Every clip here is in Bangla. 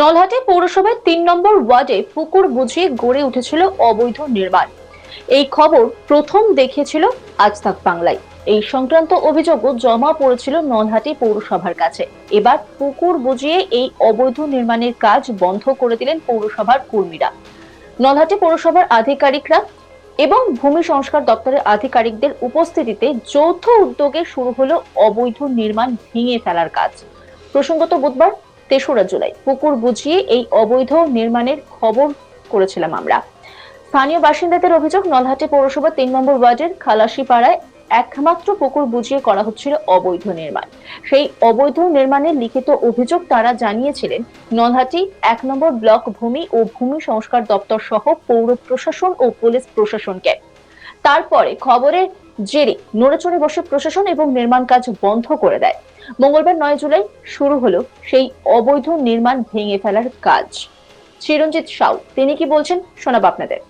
নলহাটি পৌরসভার তিন নম্বর ওয়ার্ডে পুকুর বুঝিয়ে গড়ে উঠেছিল অবৈধ নির্মাণ। এই খবর প্রথম দেখেছিল আজ তাক বাংলায়। এই সংক্রান্ত অভিযোগও জমা পড়েছিল নলহাটি পৌরসভার কাছে। এবার পুকুর বুঝিয়ে এই অবৈধ নির্মাণের কাজ বন্ধ করে দিলেন পৌরসভার কর্মীরা। নলহাটি পৌরসভার আধিকারিকরা এবং ভূমি সংস্কার দপ্তরের আধিকারিকদের উপস্থিতিতে যৌথ উদ্যোগে শুরু হলো অবৈধ নির্মাণ ভেঙে ফেলার কাজ। প্রসঙ্গত বুধবার তেসরা জুলাই। পুকুর বুঝিয়ে এই অবৈধ নির্মাণের খবর করেছিলাম আমরা। স্থানীয় বাসিন্দাদের অভিযোগ, নলহাটি পৌরসভা তিন নম্বর ওয়ার্ডের খালাসিপাড়ায় একমাত্র পুকুর বুঝিয়ে করা হচ্ছিল অবৈধ নির্মাণ। সেই অবৈধ নির্মাণের লিখিত অভিযোগ তারা জানিয়েছিলেন, নলহাটি এক নম্বর ব্লক ভূমি ও ভূমি সংস্কার দপ্তর সহ পৌর প্রশাসন ও পুলিশ প্রশাসনকে। তারপরে খবরের জেরে নড়েচড়ে বসে প্রশাসন এবং নির্মাণ কাজ বন্ধ করে দেয়। মঙ্গলবার নয় জুলাই শুরু হলো সেই অবৈধ নির্মাণ ভেঙে ফেলার কাজ। চিরঞ্জিত সাউ, তিনি কি বলছেন শোনাব আপনাদের।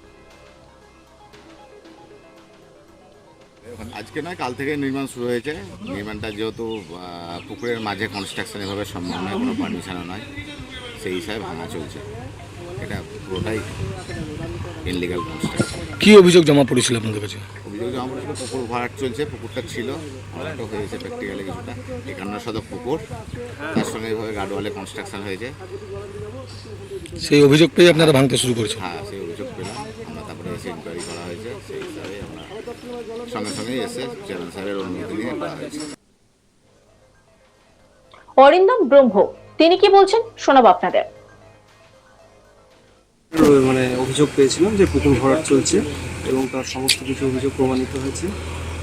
আজকে নয়, কাল থেকে নির্মাণ শুরু হয়েছে। নির্মাণটা যেহেতু পুকুরের মাঝে কনস্ট্রাকশন এভাবে সম্ভব নয়, কোনো পারমিশনও নয়। সেই হিসাবে ভাঙা চলছে। এটা পুরোটাই ইনলিগাল কনস্ট্রাকশন কি অভিযোগ জমা পড়েছিল আপনাদের কাছে? অভিযোগ জমা পড়েছিল পুকুর ভরাট চলছে পুকুরটা ছিল ভরাটও হয়েছে প্র্যাকটিক্যালি কিছুটা। একান্ন শতক পুকুর তার সঙ্গে এইভাবে গার্ডওয়ালে কনস্ট্রাকশন হয়েছে। সেই অভিযোগ পেয়ে আপনারা ভাঙতে শুরু করেছেন? হ্যাঁ সেই অভিযোগ পেলাম। আমরা তারপরে এসে ইনকোয়ারি করা হয়েছে সেই হিসাবে আমরা সঙ্গে সঙ্গে এসে চেয়ারম্যান সাহেবের অনুমতি নিয়ে করা হয়েছে। অরিন্দম ব্রহ্ম তিনি কি বলছেন? শোনাব আপনাদের। মানে অভিযোগ পেয়েছিলাম যে পুকুর ভরাট চলছে এবং তার সমস্ত কিছু অভিযোগ প্রমাণিত হয়েছে।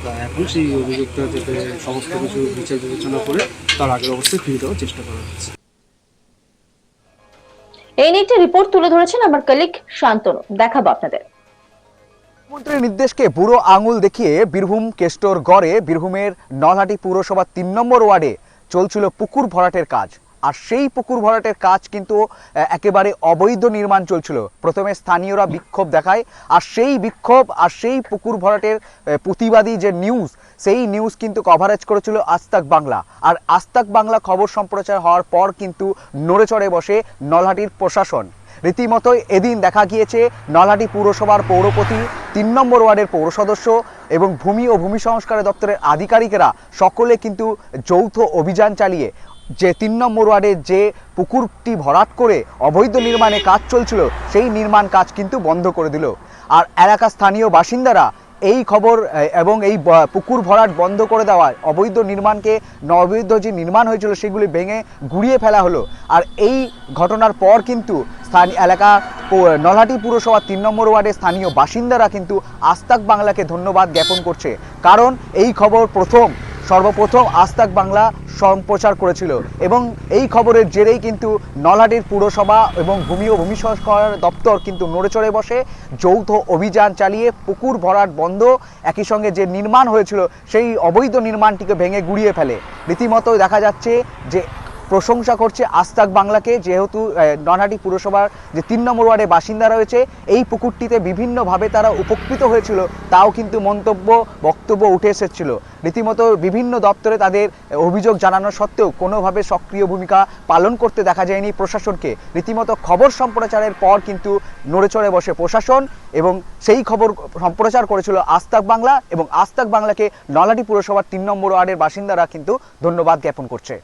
তা এখন সেই অভিযোগটা যাতে সমস্ত কিছু বিচার বিবেচনা করে তার আগের অবস্থায় ফিরে দেওয়ার চেষ্টা করা হচ্ছে। এই নিয়ে একটি রিপোর্ট তুলে ধরেছেন আমার কলিগ শান্তনু। দেখাবো আপনাদের। মুখ্যমন্ত্রীর নির্দেশকে বুড়ো আঙুল দেখিয়ে বীরভূম কেষ্টর গড়ে বীরভূমের নলহাটি পুরসভা তিন নম্বর ওয়ার্ডে চলছিল পুকুর ভরাটের কাজ। আর সেই পুকুর ভরাটের কাজ কিন্তু একেবারে অবৈধ নির্মাণ চলছিল। প্রথমে স্থানীয়রা বিক্ষোভ দেখায়, আর সেই বিক্ষোভ, আর সেই পুকুর ভরাটের প্রতিবাদী যে নিউজ সেই নিউজ কিন্তু কভারেজ করেছিল আস্তাক বাংলা। আর আস্তাক বাংলা খবর সম্প্রচার হওয়ার পর কিন্তু নড়েচড়ে বসে নলহাটির প্রশাসন। রীতিমতো এদিন দেখা গিয়েছে, নলহাটি পুরসভার পৌরপতি, তিন নম্বর ওয়ার্ডের পৌর সদস্য এবং ভূমি ও ভূমি সংস্কার দপ্তরের আধিকারিকেরা সকলে কিন্তু যৌথ অভিযান চালিয়ে যে তিন নম্বর ওয়ার্ডের যে পুকুরটি ভরাট করে অবৈধ নির্মাণে কাজ চলছিল, সেই নির্মাণ কাজ কিন্তু বন্ধ করে দিল। আর এলাকার স্থানীয় বাসিন্দারা এই খবর এবং এই পুকুর ভরাট বন্ধ করে দেওয়ায় অবৈধ নির্মাণকে ন- অবৈধ যে নির্মাণ হয়েছিল, সেগুলি ভেঙে গুড়িয়ে ফেলা হলো। আর এই ঘটনার পর কিন্তু স্থানীয় এলাকা নলহাটি পুরসভা তিন নম্বর ওয়ার্ডের স্থানীয় বাসিন্দারা কিন্তু আস্তাক বাংলাকে ধন্যবাদ জ্ঞাপন করছে। কারণ এই খবর প্রথম সর্বপ্রথম আস্তাক বাংলা সম্প্রচার করেছিল। এবং এই খবরের জেরেই কিন্তু নলহাটির পুরসভা এবং ভূমি ও ভূমি সংস্কার দপ্তর কিন্তু নড়েচড়ে বসে। যৌথ অভিযান চালিয়ে পুকুর ভরাট বন্ধ। একই সঙ্গে যে নির্মাণ হয়েছিল, সেই অবৈধ নির্মাণটিকে ভেঙে গুড়িয়ে ফেলে। রীতিমতো দেখা যাচ্ছে যে প্রশংসা করছে আস্তাক বাংলাকে যেহেতু আহ, পুরসভার যে তিন নম্বর ওয়ার্ডে বাসিন্দা রয়েছে এই পুকুরটিতে বিভিন্নভাবে তারা উপকৃত হয়েছিল তাও কিন্তু মন্তব্য বক্তব্য উঠে এসেছিল। রীতিমতো বিভিন্ন দপ্তরে তাদের অভিযোগ জানানো সত্ত্বেও কোনোভাবে সক্রিয় ভূমিকা পালন করতে দেখা যায়নি প্রশাসনকে। রীতিমতো খবর সম্প্রচারের পর কিন্তু নড়েচড়ে বসে প্রশাসন এবং সেই খবর সম্প্রচার করেছিল আস্তাক বাংলা এবং আস্তাক বাংলাকে নলহাটি পুরসভার তিন নম্বর ওয়ার্ডের বাসিন্দারা কিন্তু ধন্যবাদ জ্ঞাপন করছে।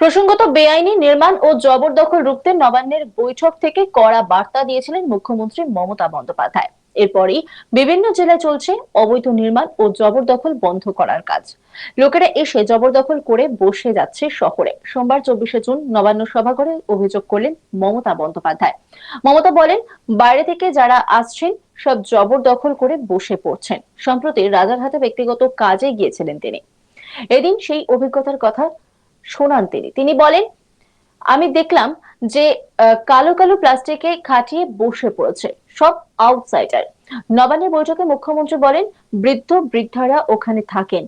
প্রসঙ্গত, বেআইনি নির্মাণ ও জবরদখল রুখতে নবান্নের বৈঠক থেকে কড়া বার্তা দিয়েছিলেন মুখ্যমন্ত্রী মমতা বন্দ্যোপাধ্যায়। এরপরই বিভিন্ন জেলায় চলছে অবৈধ নির্মাণ ও জবরদখল বন্ধ করার কাজ। লোকেরা এসে জবরদখল করে বসে যাচ্ছে শহরে। সোমবার চব্বিশে জুন নবান্ন সভাঘরে অভিযোগ করলেন মমতা বন্দ্যোপাধ্যায়। মমতা বলেন, বাইরে থেকে যারা আসছেন, সব জবরদখল করে বসে পড়ছেন। সম্প্রতি রাজারহাটে ব্যক্তিগত কাজে গিয়েছিলেন তিনি। এদিন সেই অভিজ্ঞতার কথা শোনান তিনি। তিনি বলেন, আমি দেখলাম যে কালো কালো প্লাস্টিকে খাটিয়ে বসে পড়েছে সব আউটসাইডার নবান্নের বৈঠকে মুখ্যমন্ত্রী বলেন, বৃদ্ধ বৃদ্ধারা ওখানে থাকেন,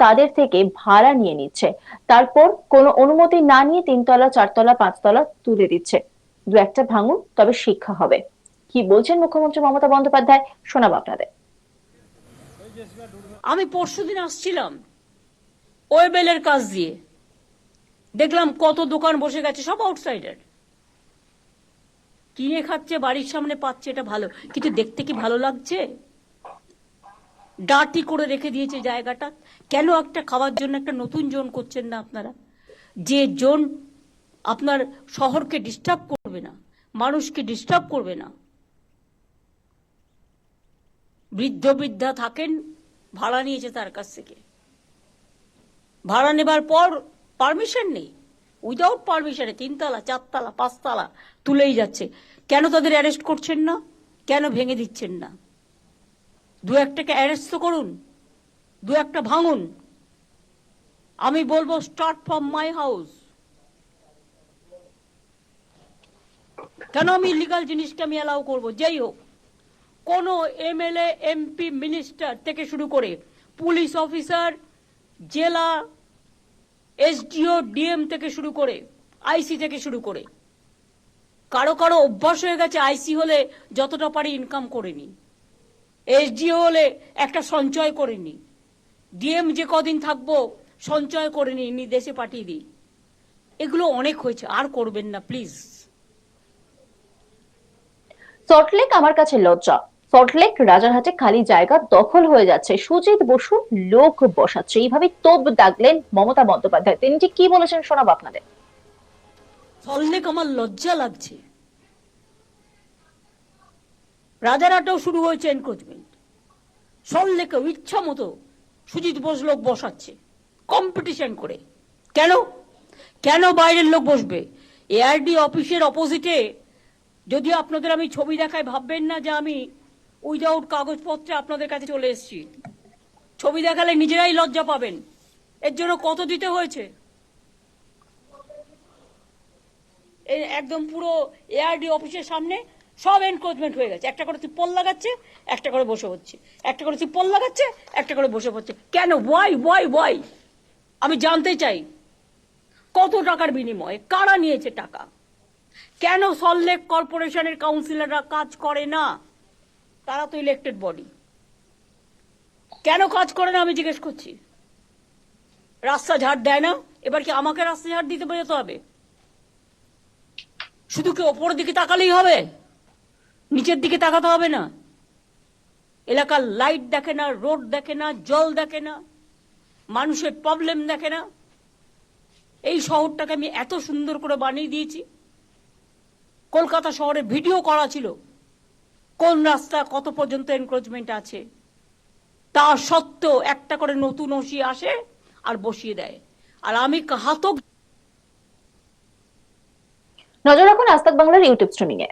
তাদের থেকে ভাড়া নিয়ে নিচ্ছে। তারপর কোনো অনুমতি না নিয়ে তিনতলা, চারতলা, পাঁচতলা তুলে দিচ্ছে। দু একটা ভাঙুন, তবে শিক্ষা হবে। কি বলছেন মুখ্যমন্ত্রী মমতা বন্দ্যোপাধ্যায়? শোনাব আপনাদের। আমি পরশুদিন আসছিলাম, ওয়েবেলের কাজ দিয়ে। দেখলাম কত দোকান বসে গেছে, সব আউটসাইডার কিনে খাচ্ছে, বাড়ির সামনে পাচ্ছে, এটা ভালো। কিন্তু দেখতে কি ভালো লাগছে? ডাটি করে রেখে দিয়েছে জায়গাটা। কেন একটা খাওয়ার জন্য একটা নতুন জোন করছেন না আপনারা? যে জোন আপনার শহরকে ডিস্টার্ব করবে না, মানুষকে ডিস্টার্ব করবে না। বৃদ্ধ বৃদ্ধা থাকেন, ভাড়া নিয়েছে তার কাছ থেকে। ভাড়া নেবার পর পারমিশন নেই। উইদাউট পারমিশনে তিনতলা, চারতলা, পাঁচতলা তুলেই যাচ্ছে। কেন তাদের অ্যারেস্ট করছেন না? কেন ভেঙে দিচ্ছেন না? দু একটাকে অ্যারেস্ট তো করুন, দু একটা ভাঙুন। আমি বলব স্টার্ট ফ্রম মাই হাউস কেন আমি ইলিগাল জিনিসকে আমি অ্যালাউ করব? যাই হোক, কোনো এমএলএ এমপি মিনিস্টার থেকে শুরু করে পুলিশ অফিসার জেলা এসডিও, ডিএম থেকে শুরু করে, আইসি থেকে শুরু করে। কারও কারও অভ্যাস হয়ে গেছে, আইসি হলে যতটা পারি ইনকাম করে নি এসডিও হলে একটা সঞ্চয় করে নি ডিএম যে কদিন থাকব, সঞ্চয় করে নি দেশে পাঠিয়ে দিই। এগুলো অনেক হয়েছে, আর করবেন না প্লিজ সল্টলেক আমার কাছে লজ্জা। সল্টলেক রাজারহাটে খালি জায়গা দখল হয়ে যাচ্ছে। সুজিত বসু লোক বসাচ্ছে। এইভাবে তোপ দাগলেন মমতা বন্দ্যোপাধ্যায়। তিনি ঠিক কি বলেছেন শোনাবো আপনাদের। সল্লেক আমার লজ্জা লাগছে। রাজারহাটেও শুরু হয়েছে এনক্রোচমেন্ট সল্লেকেও ইচ্ছা মতো সুজিত বোস লোক বসাচ্ছে। কম্পিটিশন করে। কেন? কেন বাইরের লোক বসবে? এআরডি অফিসের অপোজিটে যদি আপনাদের আমি ছবি দেখায় ভাববেন না যে আমি উইদাউট কাগজপত্রে আপনাদের কাছে চলে এসেছি। ছবি দেখালে নিজেরাই লজ্জা পাবেন। এর জন্য কত দিতে হয়েছে? একদম পুরো এআরডি অফিসের সামনে সব এনক্রোচমেন্ট হয়ে গেছে। একটা করে তিপ্পল লাগাচ্ছে, একটা করে বসে হচ্ছে একটা করে তিপ্পল লাগাচ্ছে, একটা করে বসে হচ্ছে কেন? ওয়াই ওয়াই ওয়াই আমি জানতে চাই। কত টাকার বিনিময়ে? কারা নিয়েছে টাকা? কেন সল্লেক কর্পোরেশনের কাউন্সিলররা কাজ করে না? তারা তো ইলেকটেড বডি কেন কাজ করে না আমি জিজ্ঞেস করছি? রাস্তা ঝাড় দেয় না, এবার কি আমাকে রাস্তা ঝাড় দিতে যেতে হবে? শুধু কি ওপরের দিকে তাকালেই হবে? নিচের দিকে তাকাতে হবে না? এলাকার লাইট দেখে না রোড দেখে না, জল দেখে না, মানুষের প্রবলেম দেখে না। এই শহরটাকে আমি এত সুন্দর করে বানিয়ে দিয়েছি। কলকাতা শহরে ভিডিও করা ছিল। কোন রাস্তা কত পর্যন্ত এনক্রোচমেন্ট আছে? তা সত্ত্বেও একটা করে নতুন ওসি আসে আর বসিয়ে দেয়। আর আমি হাতক নজর রাখুন আস্তাক বাংলার ইউটিউব স্ট্রিমিং এ